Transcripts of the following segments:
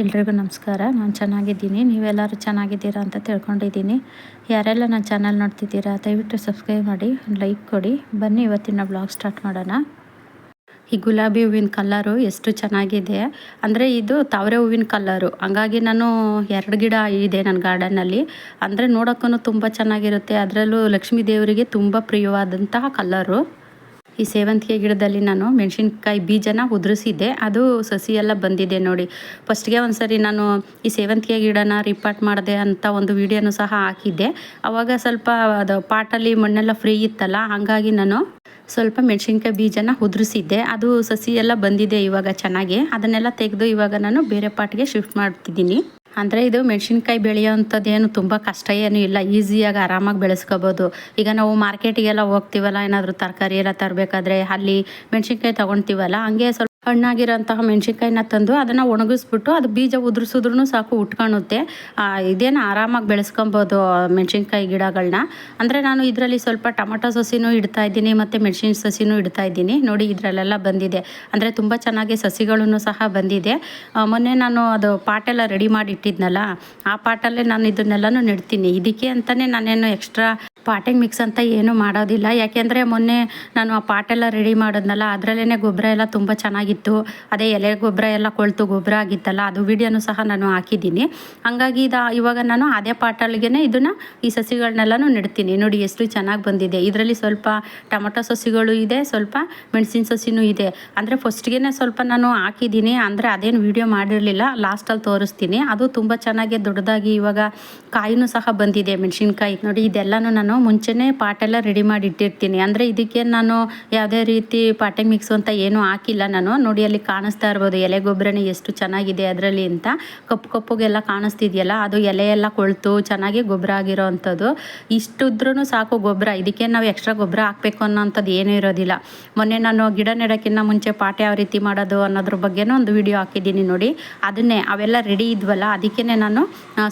ಎಲ್ರಿಗೂ ನಮಸ್ಕಾರ. ನಾನು ಚೆನ್ನಾಗಿದ್ದೀನಿ. ನೀವೆಲ್ಲರೂ ಚೆನ್ನಾಗಿದ್ದೀರಾ ಅಂತ ತಿಳ್ಕೊಂಡಿದ್ದೀನಿ. ಯಾರೆಲ್ಲ ನನ್ನ ಚಾನಲ್ ನೋಡ್ತಿದ್ದೀರಾ, ದಯವಿಟ್ಟು ಸಬ್ಸ್ಕ್ರೈಬ್ ಮಾಡಿ, ಲೈಕ್ ಕೊಡಿ. ಬನ್ನಿ ಇವತ್ತಿನ ಬ್ಲಾಗ್ ಸ್ಟಾರ್ಟ್ ಮಾಡೋಣ. ಈ ಗುಲಾಬಿ ಹೂವಿನ ಕಲ್ಲರು ಎಷ್ಟು ಚೆನ್ನಾಗಿದೆ. ಅಂದರೆ ಇದು ತಾವರೆ ಹೂವಿನ ಕಲ್ಲರು ಹಂಗಾಗಿ ನಾನು ಎರಡು ಗಿಡ ಇದೆ ನನ್ನ ಗಾರ್ಡನ್ನಲ್ಲಿ. ಅಂದರೆ ನೋಡೋಕ್ಕೂ ತುಂಬ ಚೆನ್ನಾಗಿರುತ್ತೆ. ಅದರಲ್ಲೂ ಲಕ್ಷ್ಮೀ ದೇವರಿಗೆ ತುಂಬ ಪ್ರಿಯವಾದಂತಹ ಕಲ್ಲರು ಈ ಸೇವಂತಿಗೆ ಗಿಡದಲ್ಲಿ ನಾನು ಮೆಣಸಿನ್ಕಾಯಿ ಬೀಜನ ಉದುರಿಸಿದ್ದೆ. ಅದು ಸಸಿ ಎಲ್ಲ ಬಂದಿದೆ ನೋಡಿ. ಫಸ್ಟ್ಗೆ ಒಂದು ಸರಿ ನಾನು ಈ ಸೇವಂತಿಗೆ ಗಿಡನ ರಿಪಾರ್ಟ್ ಮಾಡಿದೆ ಅಂತ ಒಂದು ವಿಡಿಯೋನು ಸಹ ಹಾಕಿದ್ದೆ. ಆವಾಗ ಸ್ವಲ್ಪ ಅದು ಪಾಟಲ್ಲಿ ಮಣ್ಣೆಲ್ಲ ಫ್ರೀ ಇತ್ತಲ್ಲ, ಹಾಗಾಗಿ ನಾನು ಸ್ವಲ್ಪ ಮೆಣಸಿನ್ಕಾಯಿ ಬೀಜನ ಉದುರಿಸಿದ್ದೆ. ಅದು ಸಸಿ ಎಲ್ಲ ಬಂದಿದೆ ಇವಾಗ ಚೆನ್ನಾಗಿ. ಅದನ್ನೆಲ್ಲ ತೆಗೆದು ಇವಾಗ ನಾನು ಬೇರೆ ಪಾಟ್ಗೆ ಶಿಫ್ಟ್ ಮಾಡ್ತಿದ್ದೀನಿ. ಅಂದರೆ ಇದು ಮೆಣಸಿನ್ಕಾಯಿ ಏನು ತುಂಬ ಕಷ್ಟ ಏನು ಇಲ್ಲ. ಈಸಿಯಾಗಿ ಆರಾಮಾಗಿ ಬೆಳೆಸ್ಕೋಬೋದು. ಈಗ ನಾವು ಮಾರ್ಕೆಟಿಗೆಲ್ಲ ಹೋಗ್ತೀವಲ್ಲ, ಏನಾದರೂ ತರಕಾರಿ ಎಲ್ಲ ತರಬೇಕಾದ್ರೆ ಅಲ್ಲಿ ಮೆಣಸಿನ್ಕಾಯಿ ತೊಗೊಳ್ತೀವಲ್ಲ ಹಂಗೆ ಸ್ವಲ್ಪ ಹಣ್ಣಾಗಿರೋಂತಹ ಮೆಣಸಿನ್ಕಾಯಿನ ತಂದು ಅದನ್ನು ಒಣಗಿಸ್ಬಿಟ್ಟು ಅದು ಬೀಜ ಉದುರಿಸಿದ್ರೂ ಸಾಕು ಉಟ್ಕೊಳುತ್ತೆ ಇದೇನು ಆರಾಮಾಗಿ ಬೆಳೆಸ್ಕೊಬೋದು ಮೆಣಸಿನ್ಕಾಯಿ ಗಿಡಗಳನ್ನ ಅಂದರೆ ನಾನು ಇದರಲ್ಲಿ ಸ್ವಲ್ಪ ಟೊಮೊಟೊ ಸಸಿನೂ ಇಡ್ತಾ ಇದ್ದೀನಿ ಮತ್ತು ಮೆಣಸಿನ ಸಸಿನೂ ಇಡ್ತಾ ಇದ್ದೀನಿ. ನೋಡಿ ಇದರಲ್ಲೆಲ್ಲ ಬಂದಿದೆ. ಅಂದರೆ ತುಂಬ ಚೆನ್ನಾಗಿ ಸಸಿಗಳೂ ಸಹ ಬಂದಿದೆ. ಮೊನ್ನೆ ನಾನು ಅದು ಪಾಟೆಲ್ಲ ರೆಡಿ ಮಾಡಿ ಇಟ್ಟಿದ್ನಲ್ಲ ಆ ಪಾಟಲ್ಲೇ ನಾನು ಇದನ್ನೆಲ್ಲನೂ ನೆಡ್ತೀನಿ. ಇದಕ್ಕೆ ಅಂತಲೇ ನಾನೇನು ಎಕ್ಸ್ಟ್ರಾ ಪಾಟಿಂಗ್ ಮಿಕ್ಸ್ ಅಂತ ಏನೂ ಮಾಡೋದಿಲ್ಲ. ಯಾಕೆಂದರೆ ಮೊನ್ನೆ ನಾನು ಆ ಪಾಟೆಲ್ಲ ರೆಡಿ ಮಾಡೋದ್ನಲ್ಲ ಅದರಲ್ಲೇ ಗೊಬ್ಬರ ಎಲ್ಲ ತುಂಬ ಚೆನ್ನಾಗಿತ್ತು. ಅದೇ ಎಲೆ ಗೊಬ್ಬರ ಎಲ್ಲ ಕೊಳ್ತು, ಗೊಬ್ಬರ ಆಗಿತ್ತಲ್ಲ, ಅದು ವಿಡಿಯೋನೂ ಸಹ ನಾನು ಹಾಕಿದ್ದೀನಿ. ಹಾಗಾಗಿ ಇದು ಇವಾಗ ನಾನು ಅದೇ ಪಾಟಲ್ಗೆ ಇದನ್ನು ಈ ಸಸಿಗಳನ್ನೆಲ್ಲನೂ ನೆಡ್ತೀನಿ. ನೋಡಿ ಎಷ್ಟು ಚೆನ್ನಾಗಿ ಬಂದಿದೆ. ಇದರಲ್ಲಿ ಸ್ವಲ್ಪ ಟೊಮೊಟೊ ಸಸಿಗಳು ಇದೆ, ಸ್ವಲ್ಪ ಮೆಣಸಿನ ಸಸಿನೂ ಇದೆ. ಅಂದರೆ ಫಸ್ಟ್ಗೆ ಸ್ವಲ್ಪ ನಾನು ಹಾಕಿದ್ದೀನಿ. ಅಂದರೆ ಅದೇನು ವಿಡಿಯೋ ಮಾಡಿರಲಿಲ್ಲ. ಲಾಸ್ಟಲ್ಲಿ ತೋರಿಸ್ತೀನಿ. ಅದು ತುಂಬ ಚೆನ್ನಾಗಿ ದೊಡ್ಡದಾಗಿ ಇವಾಗ ಕಾಯಿನೂ ಸಹ ಬಂದಿದೆ ಮೆಣಸಿನ್ಕಾಯಿ. ನೋಡಿ, ಇದೆಲ್ಲನೂ ನಾನು ನಾನು ಮುಂಚೆನೇ ಪಾಟೆಲ್ಲ ರೆಡಿ ಮಾಡಿ ಇಟ್ಟಿರ್ತೀನಿ. ಅಂದರೆ ಇದಕ್ಕೆ ನಾನು ಯಾವುದೇ ರೀತಿ ಪಾಟೆ ಮಿಕ್ಸ್ ಅಂತ ಏನೂ ಹಾಕಿಲ್ಲ ನಾನು. ನೋಡಿ ಅಲ್ಲಿ ಕಾಣಿಸ್ತಾ ಇರ್ಬೋದು, ಎಲೆ ಗೊಬ್ಬರನೇ ಎಷ್ಟು ಚೆನ್ನಾಗಿದೆ ಅದರಲ್ಲಿ ಅಂತ. ಕಪ್ಪು ಕಪ್ಪುಗೆಲ್ಲ ಕಾಣಿಸ್ತಿದೆಯಲ್ಲ, ಅದು ಎಲೆ ಎಲ್ಲ ಕೊಳ್ತು, ಚೆನ್ನಾಗಿ ಗೊಬ್ಬರ ಆಗಿರೋ ಅಂಥದ್ದು. ಇಷ್ಟುದ್ರೂ ಸಾಕು ಗೊಬ್ಬರ. ಇದಕ್ಕೆ ನಾವು ಎಕ್ಸ್ಟ್ರಾ ಗೊಬ್ಬರ ಹಾಕಬೇಕು ಅನ್ನೋಂಥದ್ದು ಏನೂ ಇರೋದಿಲ್ಲ. ಮೊನ್ನೆ ನಾನು ಗಿಡ ನೆಡೋಕ್ಕಿಂತ ಮುಂಚೆ ಪಾಟೆ ಯಾವ ರೀತಿ ಮಾಡೋದು ಅನ್ನೋದ್ರ ಬಗ್ಗೆನೂ ಒಂದು ವಿಡಿಯೋ ಹಾಕಿದ್ದೀನಿ ನೋಡಿ. ಅದನ್ನೇ, ಅವೆಲ್ಲ ರೆಡಿ ಇದ್ವಲ್ಲ ಅದಕ್ಕೇ ನಾನು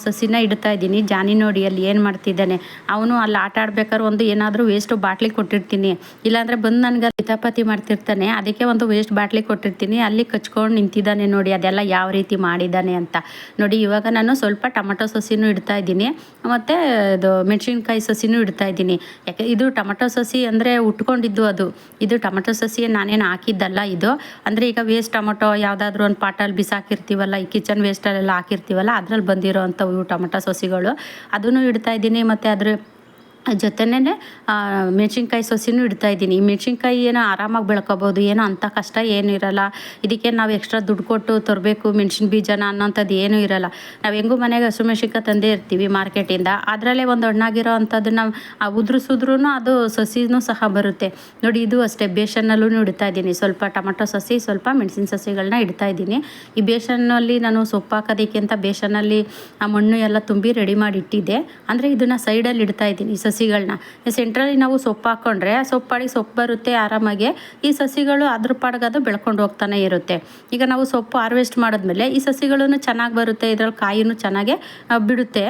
ಸಸಿನ ಇಡ್ತಾ ಇದ್ದೀನಿ. ಜಾನಿ ನೋಡಿ ಅಲ್ಲಿ ಏನು ಮಾಡ್ತಿದ್ದಾನೆ. ಅವನು ಅಲ್ಲಿ ಆಟ ಆಡ್ಬೇಕಾದ್ರೆ ಒಂದು ಏನಾದರೂ ವೇಸ್ಟ್ ಬಾಟ್ಲಿ ಕೊಟ್ಟಿರ್ತೀನಿ. ಇಲ್ಲಾಂದರೆ ಬಂದು ನನಗೆ ಹಿತಾಪತಿ ಮಾಡ್ತಿರ್ತಾನೆ. ಅದಕ್ಕೆ ಒಂದು ವೇಸ್ಟ್ ಬಾಟ್ಲಿ ಕೊಟ್ಟಿರ್ತೀನಿ. ಅಲ್ಲಿ ಕಚ್ಕೊಂಡು ನಿಂತಿದ್ದಾನೆ ನೋಡಿ, ಅದೆಲ್ಲ ಯಾವ ರೀತಿ ಮಾಡಿದ್ದಾನೆ ಅಂತ. ನೋಡಿ, ಇವಾಗ ನಾನು ಸ್ವಲ್ಪ ಟೊಮಟೊ ಸಸಿನೂ ಇಡ್ತಾ ಇದ್ದೀನಿ. ಮತ್ತು ಇದು ಮೆಣಸಿನ್ಕಾಯಿ ಸಸಿನೂ ಇಡ್ತಾ ಇದ್ದೀನಿ. ಯಾಕೆ, ಇದು ಟೊಮಟೊ ಸಸಿ ಅಂದರೆ ಉಟ್ಕೊಂಡಿದ್ದು ಅದು. ಇದು ಟೊಮಟೊ ಸಸಿ ನಾನೇನು ಹಾಕಿದ್ದಲ್ಲ ಇದು. ಅಂದರೆ ಈಗ ವೇಸ್ಟ್ ಟೊಮಟೊ ಯಾವುದಾದ್ರೂ ಒಂದು ಪಾಟಲ್ಲಿ ಬಿಸಾಕಿರ್ತೀವಲ್ಲ, ಈ ಕಿಚನ್ ವೇಸ್ಟಲ್ಲೆಲ್ಲ ಹಾಕಿರ್ತೀವಲ್ಲ, ಅದ್ರಲ್ಲಿ ಬಂದಿರೋ ಅಂಥವು ಟೊಮಟೊ ಸಸಿಗಳು. ಅದನ್ನು ಇಡ್ತಾ ಇದ್ದೀನಿ. ಮತ್ತು ಅದ್ರ ಜೊತೆನೇ ಮೆಣಸಿನ್ಕಾಯಿ ಸಸಿನೂ ಇಡ್ತಾ ಇದ್ದೀನಿ. ಈ ಮೆಣಸಿನ್ಕಾಯಿ ಏನೋ ಆರಾಮಾಗಿ ಬೆಳ್ಕೊಬೋದು, ಏನೋ ಅಂಥ ಕಷ್ಟ ಏನೂ ಇರಲ್ಲ. ಇದಕ್ಕೆ ನಾವು ಎಕ್ಸ್ಟ್ರಾ ದುಡ್ಡು ಕೊಟ್ಟು ತರಬೇಕು, ಮೆಣಸಿನ ಬೀಜನ ಅನ್ನೋಂಥದ್ದು ಏನೂ ಇರಲ್ಲ. ನಾವು ಹೆಂಗೂ ಮನೆಗೆ ಹಸು ಮೆಣಸಿನ್ಕಾಯಿ ತಂದೇ ಇರ್ತೀವಿ ಮಾರ್ಕೆಟಿಂದ. ಅದರಲ್ಲೇ ಒಂದು ಹಣ್ಣಾಗಿರೋ ಅಂಥದ್ದನ್ನ ಉದುರಿಸಿದ್ರೂ ಅದು ಸಸಿನೂ ಸಹ ಬರುತ್ತೆ. ನೋಡಿ, ಇದು ಅಷ್ಟೇ ಬೇಸನ್ನಲ್ಲೂ ಇಡ್ತಾ ಇದ್ದೀನಿ. ಸ್ವಲ್ಪ ಟೊಮಟೊ ಸಸಿ, ಸ್ವಲ್ಪ ಮೆಣಸಿನ ಸಸಿಗಳನ್ನ ಇಡ್ತಾ ಇದ್ದೀನಿ. ಈ ಬೇಸನ್ನಲ್ಲಿ ನಾನು ಸೊಪ್ಪು ಹಾಕೋದಕ್ಕೆ ಅಂತ ಬೇಸನ್ನಲ್ಲಿ ಆ ಮಣ್ಣು ಎಲ್ಲ ತುಂಬಿ ರೆಡಿ ಮಾಡಿ ಇಟ್ಟಿದ್ದೆ. ಅಂದರೆ ಇದನ್ನು ಸೈಡಲ್ಲಿ ಇಡ್ತಾ ಇದ್ದೀನಿ. ಸಸಿಗಳನ್ನ ಸೆಂಟ್ರಲ್ಲಿ ನಾವು ಸೊಪ್ಪು ಹಾಕ್ಕೊಂಡ್ರೆ ಸೊಪ್ಪಾಡಿ ಸೊಪ್ಪು ಬರುತ್ತೆ ಆರಾಮಾಗಿ. ಈ ಸಸಿಗಳು ಅದ್ರ ಪಾಡ್ಗದು ಬೆಳ್ಕೊಂಡು ಹೋಗ್ತಾನೆ ಇರುತ್ತೆ. ಈಗ ನಾವು ಸೊಪ್ಪು ಹಾರ್ವೆಸ್ಟ್ ಮಾಡಿದ್ಮೇಲೆ ಈ ಸಸಿಗಳನ್ನು ಚೆನ್ನಾಗಿ ಬರುತ್ತೆ, ಇದ್ರಲ್ಲಿ ಕಾಯಿನೂ ಚೆನ್ನಾಗೆ ಬಿಡುತ್ತೆ.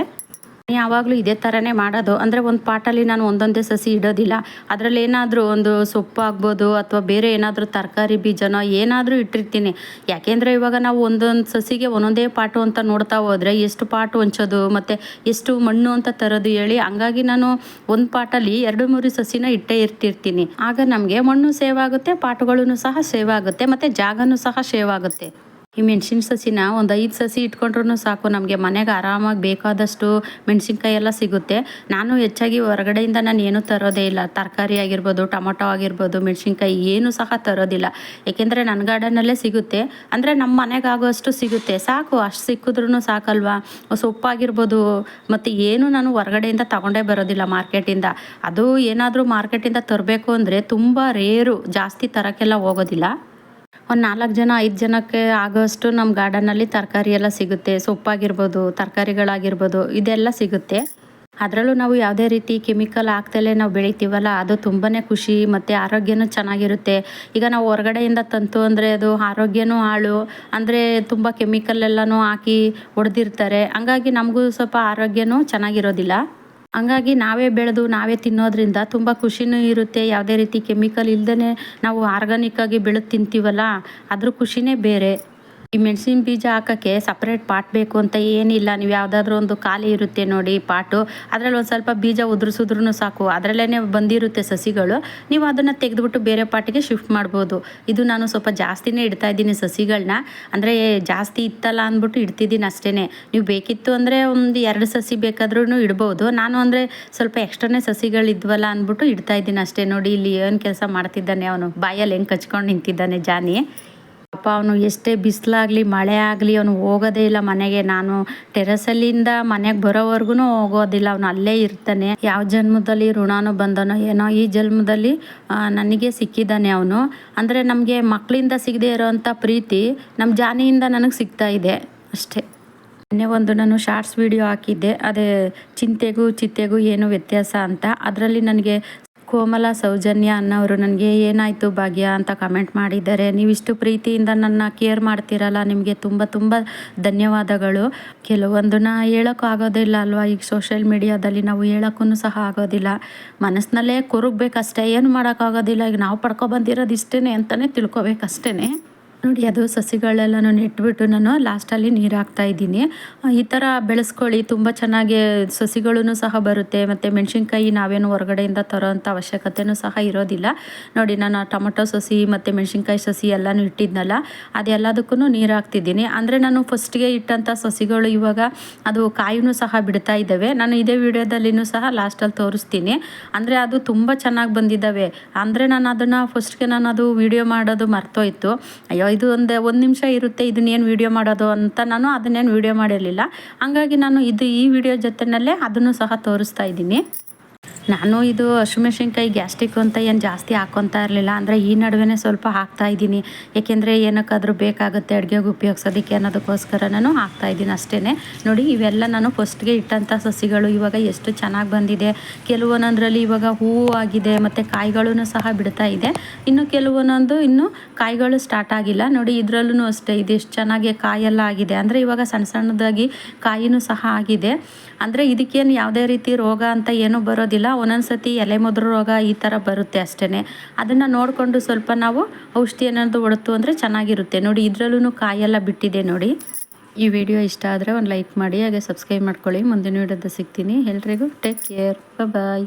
ಯಾವಾಗಲೂ ಇದೇ ಥರನೇ ಮಾಡೋದು. ಅಂದರೆ ಒಂದು ಪಾಟಲ್ಲಿ ನಾನು ಒಂದೊಂದೇ ಸಸಿ ಇಡೋದಿಲ್ಲ. ಅದರಲ್ಲಿ ಏನಾದರೂ ಒಂದು ಸೊಪ್ಪು ಆಗ್ಬೋದು ಅಥವಾ ಬೇರೆ ಏನಾದರೂ ತರಕಾರಿ ಬೀಜನೋ ಏನಾದರೂ ಇಟ್ಟಿರ್ತೀನಿ. ಯಾಕೆಂದರೆ ಇವಾಗ ನಾವು ಒಂದೊಂದು ಸಸಿಗೆ ಒಂದೊಂದೇ ಪಾಟು ಅಂತ ನೋಡ್ತಾ ಹೋದರೆ ಎಷ್ಟು ಪಾಟು ಹೊಂಚೋದು ಮತ್ತು ಎಷ್ಟು ಮಣ್ಣು ಅಂತ ತರೋದು ಹೇಳಿ ಹಂಗಾಗಿ ನಾನು ಒಂದು ಪಾಟಲ್ಲಿ ಎರಡು ಮೂರು ಸಸಿನ ಇಟ್ಟೇ ಇರ್ತಿರ್ತೀನಿ. ಆಗ ನಮಗೆ ಮಣ್ಣು ಸೇವ್ ಆಗುತ್ತೆ, ಪಾಟುಗಳೂ ಸಹ ಸೇವ್ ಆಗುತ್ತೆ, ಮತ್ತು ಜಾಗನೂ ಸಹ ಸೇವ್ ಆಗುತ್ತೆ. ಈ ಮೆಣಸಿನ ಸಸಿನ ಒಂದು ಐದು ಸಸಿ ಇಟ್ಕೊಂಡ್ರೂ ಸಾಕು. ನಮಗೆ ಮನೆಗೆ ಆರಾಮಾಗಿ ಬೇಕಾದಷ್ಟು ಮೆಣಸಿನ್ಕಾಯಿ ಎಲ್ಲ ಸಿಗುತ್ತೆ. ನಾನು ಹೆಚ್ಚಾಗಿ ಹೊರಗಡೆಯಿಂದ ನಾನು ಏನೂ ತರೋದೇ ಇಲ್ಲ. ತರಕಾರಿ ಆಗಿರ್ಬೋದು, ಟೊಮೊಟೊ ಆಗಿರ್ಬೋದು, ಮೆಣಸಿನ್ಕಾಯಿ ಏನೂ ಸಹ ತರೋದಿಲ್ಲ. ಏಕೆಂದರೆ ನನ್ನ ಗಾರ್ಡನಲ್ಲೇ ಸಿಗುತ್ತೆ. ಅಂದರೆ ನಮ್ಮ ಮನೆಗೆ ಆಗೋಷ್ಟು ಸಿಗುತ್ತೆ. ಸಾಕು, ಅಷ್ಟು ಸಿಕ್ಕಿದ್ರೂ ಸಾಕಲ್ವಾ? ಸೊಪ್ಪಾಗಿರ್ಬೋದು ಮತ್ತು ಏನು ನಾನು ಹೊರಗಡೆಯಿಂದ ತಗೊಂಡೇ ಬರೋದಿಲ್ಲ ಮಾರ್ಕೆಟಿಂದ. ಅದು ಏನಾದರೂ ಮಾರ್ಕೆಟಿಂದ ತರಬೇಕು ಅಂದರೆ ತುಂಬ ರೇರು ಜಾಸ್ತಿ ತರೋಕ್ಕೆಲ್ಲ ಹೋಗೋದಿಲ್ಲ. ಒಂದು ನಾಲ್ಕು ಜನ, ಐದು ಜನಕ್ಕೆ ಆಗೋಷ್ಟು ನಮ್ಮ ಗಾರ್ಡನಲ್ಲಿ ತರಕಾರಿ ಎಲ್ಲ ಸಿಗುತ್ತೆ. ಸೊಪ್ಪಾಗಿರ್ಬೋದು, ತರಕಾರಿಗಳಾಗಿರ್ಬೋದು, ಇದೆಲ್ಲ ಸಿಗುತ್ತೆ. ಅದರಲ್ಲೂ ನಾವು ಯಾವುದೇ ರೀತಿ ಕೆಮಿಕಲ್ ಹಾಕ್ದಲೇ ನಾವು ಬೆಳಿತೀವಲ್ಲ, ಅದು ತುಂಬಾ ಖುಷಿ ಮತ್ತು ಆರೋಗ್ಯನೂ ಚೆನ್ನಾಗಿರುತ್ತೆ. ಈಗ ನಾವು ಹೊರಗಡೆಯಿಂದ ತಂತು ಅಂದರೆ ಅದು ಆರೋಗ್ಯನೂ ಹಾಳು, ಅಂದರೆ ತುಂಬ ಕೆಮಿಕಲ್ ಎಲ್ಲನೂ ಹಾಕಿ ಹೊಡೆದಿರ್ತಾರೆ ಹಂಗಾಗಿ ನಮಗೂ ಸ್ವಲ್ಪ ಆರೋಗ್ಯನೂ ಚೆನ್ನಾಗಿರೋದಿಲ್ಲ. ಹಂಗಾಗಿ ನಾವೇ ಬೆಳೆದು ನಾವೇ ತಿನ್ನೋದ್ರಿಂದ ತುಂಬ ಖುಷಿನೂ ಇರುತ್ತೆ. ಯಾವುದೇ ರೀತಿ ಕೆಮಿಕಲ್ ಇಲ್ಲದೇ ನಾವು ಆರ್ಗಾನಿಕ್ಕಾಗಿ ಬೆಳೆದು ತಿಂತೀವಲ್ಲ ಅದ್ರ ಖುಷಿನೇ ಬೇರೆ. ಈ ಮೆಣಸಿನ ಬೀಜ ಹಾಕೋಕ್ಕೆ ಸಪ್ರೇಟ್ ಪಾಟ್ ಬೇಕು ಅಂತ ಏನಿಲ್ಲ. ನೀವು ಯಾವುದಾದ್ರೂ ಒಂದು ಖಾಲಿ ಇರುತ್ತೆ ನೋಡಿ ಪಾಟು ಅದರಲ್ಲಿ ಒಂದು ಸ್ವಲ್ಪ ಬೀಜ ಉದುರಿಸಿದ್ರೂ ಸಾಕು. ಅದರಲ್ಲೇ ಬಂದಿರುತ್ತೆ ಸಸಿಗಳು. ನೀವು ಅದನ್ನು ತೆಗೆದುಬಿಟ್ಟು ಬೇರೆ ಪಾಟಿಗೆ ಶಿಫ್ಟ್ ಮಾಡ್ಬೋದು. ಇದು ನಾನು ಸ್ವಲ್ಪ ಜಾಸ್ತಿನೇ ಇಡ್ತಾ ಇದ್ದೀನಿ ಸಸಿಗಳನ್ನ ಅಂದರೆ ಜಾಸ್ತಿ ಇತ್ತಲ್ಲ ಅಂದ್ಬಿಟ್ಟು ಇಡ್ತಿದ್ದೀನಿ ಅಷ್ಟೇ ನೀವು ಬೇಕಿತ್ತು ಅಂದರೆ ಒಂದು ಎರಡು ಸಸಿ ಬೇಕಾದ್ರೂ ಇಡ್ಬೋದು. ನಾನು ಅಂದರೆ ಸ್ವಲ್ಪ ಎಕ್ಸ್ಟ್ರಾನೇ ಸಸಿಗಳಿದ್ವಲ್ಲ ಅಂದ್ಬಿಟ್ಟು ಇಡ್ತಾ ಇದ್ದೀನಿ ಅಷ್ಟೇ. ನೋಡಿ ಇಲ್ಲಿ ಏನು ಕೆಲಸ ಮಾಡ್ತಿದ್ದಾನೆ ಅವನು. ಬಾಯಲ್ಲಿ ಹೆಂಗೆ ಕಚ್ಕೊಂಡು ನಿಂತಿದ್ದಾನೆ ಜಾನಿ. ಅಪ್ಪ ಅವನು ಎಷ್ಟೇ ಬಿಸಿಲಾಗಲಿ ಮಳೆ ಆಗಲಿ ಅವನು ಹೋಗೋದೇ ಇಲ್ಲ ಮನೆಗೆ. ನಾನು ಟೆರಸಲ್ಲಿಂದ ಮನೆಗೆ ಬರೋವರೆಗೂ ಹೋಗೋದಿಲ್ಲ. ಅವನು ಅಲ್ಲೇ ಇರ್ತಾನೆ. ಯಾವ ಜನ್ಮದಲ್ಲಿ ಋಣಾನು ಬಂದನೋ ಏನೋ, ಈ ಜನ್ಮದಲ್ಲಿ ನನಗೆ ಸಿಕ್ಕಿದ್ದಾನೆ ಅವನು. ಅಂದರೆ ನಮಗೆ ಮಕ್ಕಳಿಂದ ಸಿಗದೆ ಇರೋವಂಥ ಪ್ರೀತಿ ನಮ್ಮ ಜಾನಿಯಿಂದ ನನಗೆ ಸಿಗ್ತಾ ಇದೆ ಅಷ್ಟೇ. ಮೊನ್ನೆ ಒಂದು ನಾನು ಶಾರ್ಟ್ಸ್ ವಿಡಿಯೋ ಹಾಕಿದ್ದೆ. ಅದೇ ಚಿಂತೆಗೂ ಚಿತ್ತೆಗೂ ಏನು ವ್ಯತ್ಯಾಸ ಅಂತ. ಅದರಲ್ಲಿ ನನಗೆ ಕೋಮಲ ಸೌಜನ್ಯ ಅನ್ನೋರು ನನಗೆ ಏನಾಯಿತು ಭಾಗ್ಯ ಅಂತ ಕಮೆಂಟ್ ಮಾಡಿದ್ದಾರೆ. ನೀವಿಷ್ಟು ಪ್ರೀತಿಯಿಂದ ನನ್ನ ಕೇರ್ ಮಾಡ್ತೀರಲ್ಲ, ನಿಮಗೆ ತುಂಬ ತುಂಬ ಧನ್ಯವಾದಗಳು. ಕೆಲವೊಂದನ್ನ ಹೇಳೋಕ್ಕೂ ಆಗೋದಿಲ್ಲ ಅಲ್ವಾ? ಈಗ ಸೋಷಿಯಲ್ ಮೀಡಿಯಾದಲ್ಲಿ ನಾವು ಹೇಳೋಕ್ಕೂ ಸಹ ಆಗೋದಿಲ್ಲ. ಮನಸ್ಸಿನಲ್ಲೇ ಕೊರಗಬೇಕಷ್ಟೇ, ಏನು ಮಾಡೋಕ್ಕಾಗೋದಿಲ್ಲ. ಈಗ ನಾವು ಪಡ್ಕೊ ಬಂದಿರೋದು ಇಷ್ಟೇ ಅಂತಲೇ ತಿಳ್ಕೊಬೇಕಷ್ಟೇ ನೋಡಿ, ಅದು ಸಸಿಗಳೆಲ್ಲನೂ ನೆಟ್ಬಿಟ್ಟು ನಾನು ಲಾಸ್ಟಲ್ಲಿ ನೀರು ಹಾಕ್ತಾ ಇದ್ದೀನಿ ಈ ಥರ ಬೆಳೆಸ್ಕೊಳ್ಳಿ, ತುಂಬ ಚೆನ್ನಾಗಿ ಸಸಿಗಳೂ ಸಹ ಬರುತ್ತೆ, ಮತ್ತು ಮೆಣಸಿನ್ಕಾಯಿ ನಾವೇನು ಹೊರಗಡೆಯಿಂದ ತರೋವಂಥ ಅವಶ್ಯಕತೆಯೂ ಸಹ ಇರೋದಿಲ್ಲ. ನೋಡಿ, ನಾನು ಟೊಮೊಟೊ ಸಸಿ ಮತ್ತು ಮೆಣಸಿನ್ಕಾಯಿ ಸಸಿ ಎಲ್ಲನೂ ಇಟ್ಟಿದ್ನಲ್ಲ ಅದೆಲ್ಲದಕ್ಕೂ ನೀರು ಹಾಕ್ತಿದ್ದೀನಿ ಅಂದರೆ ನಾನು ಫಸ್ಟ್ಗೆ ಇಟ್ಟಂಥ ಸಸಿಗಳು ಇವಾಗ ಅದು ಕಾಯಿನೂ ಸಹ ಬಿಡ್ತಾ ಇದ್ದಾವೆ. ನಾನು ಇದೇ ವಿಡಿಯೋದಲ್ಲಿನೂ ಸಹ ಲಾಸ್ಟಲ್ಲಿ ತೋರಿಸ್ತೀನಿ. ಅಂದರೆ ಅದು ತುಂಬ ಚೆನ್ನಾಗಿ ಬಂದಿದ್ದಾವೆ. ಅಂದರೆ ನಾನು ಅದನ್ನು ಫಸ್ಟ್ಗೆ ನಾನು ಅದು ವಿಡಿಯೋ ಮಾಡೋದು ಮರ್ತೋಯ್ತು. ಅಯ್ಯೋ ಇದು ಒಂದು ಒಂದು ನಿಮಿಷ ಇರುತ್ತೆ ಇದನ್ನೇನು ವಿಡಿಯೋ ಮಾಡೋದು ಅಂತ ನಾನು ಅದನ್ನೇನು ವಿಡಿಯೋ ಮಾಡಿರಲಿಲ್ಲ. ಹಾಗಾಗಿ ನಾನು ಇದು ಈ ವಿಡಿಯೋ ಜೊತೆನಲ್ಲೇ ಅದನ್ನು ಸಹ ತೋರಿಸ್ತಾ ಇದ್ದೀನಿ. ನಾನು ಇದು ಹಸಿಮೆಣ್ಸಿನ್ಕಾಯಿ ಗ್ಯಾಸ್ಟ್ರಿಕ್ ಅಂತ ಏನು ಜಾಸ್ತಿ ಹಾಕ್ಕೊತಾ ಇರಲಿಲ್ಲ. ಅಂದರೆ ಈ ನಡುವೆನೇ ಸ್ವಲ್ಪ ಹಾಕ್ತಾ ಇದ್ದೀನಿ. ಏಕೆಂದರೆ ಏನಕ್ಕಾದರೂ ಬೇಕಾಗುತ್ತೆ ಅಡುಗೆಗೆ ಉಪಯೋಗಿಸೋದಕ್ಕೆ ಅನ್ನೋದಕ್ಕೋಸ್ಕರ ನಾನು ಹಾಕ್ತಾ ಇದ್ದೀನಿ ಅಷ್ಟೇ ನೋಡಿ, ಇವೆಲ್ಲ ನಾನು ಫಸ್ಟ್ಗೆ ಇಟ್ಟಂಥ ಸಸಿಗಳು ಇವಾಗ ಎಷ್ಟು ಚೆನ್ನಾಗಿ ಬಂದಿದೆ. ಕೆಲವೊಂದರಲ್ಲಿ ಇವಾಗ ಹೂವು ಆಗಿದೆ, ಮತ್ತು ಕಾಯಿಗಳೂ ಸಹ ಬಿಡ್ತಾ ಇದೆ. ಇನ್ನು ಕೆಲವೊಂದೊಂದು ಇನ್ನು ಕಾಯಿಗಳು ಸ್ಟಾರ್ಟ್ ಆಗಿಲ್ಲ. ನೋಡಿ ಇದರಲ್ಲೂ ಅಷ್ಟೇ, ಇದು ಎಷ್ಟು ಚೆನ್ನಾಗಿ ಕಾಯೆಲ್ಲ ಆಗಿದೆ. ಅಂದರೆ ಇವಾಗ ಸಣ್ಣ ಸಣ್ಣದಾಗಿ ಕಾಯಿನೂ ಸಹ ಆಗಿದೆ. ಅಂದರೆ ಇದಕ್ಕೇನು ಯಾವುದೇ ರೀತಿ ರೋಗ ಅಂತ ಏನೂ ಬರೋದಿಲ್ಲ. ಒಂದೊಂದು ಸತಿ ಎಲೆ ರೋಗ ಈ ಥರ ಬರುತ್ತೆ ಅಷ್ಟೇ ಅದನ್ನು ನೋಡಿಕೊಂಡು ಸ್ವಲ್ಪ ನಾವು ಔಷಧಿ ಏನಾದರೂ ಹೊಡೆತು ಅಂದರೆ ಚೆನ್ನಾಗಿರುತ್ತೆ. ನೋಡಿ ಇದರಲ್ಲೂ ಕಾಯೆಲ್ಲ ಬಿಟ್ಟಿದೆ ನೋಡಿ. ಈ ವಿಡಿಯೋ ಇಷ್ಟ ಆದರೆ ಒಂದು ಲೈಕ್ ಮಾಡಿ, ಹಾಗೆ ಸಬ್ಸ್ಕ್ರೈಬ್ ಮಾಡ್ಕೊಳ್ಳಿ. ಮುಂದಿನ ವಿಡಿಯೋದ ಸಿಗ್ತೀನಿ. ಎಲ್ರಿಗೂ ಟೇಕ್ ಕೇರ್. ಬಾಯ್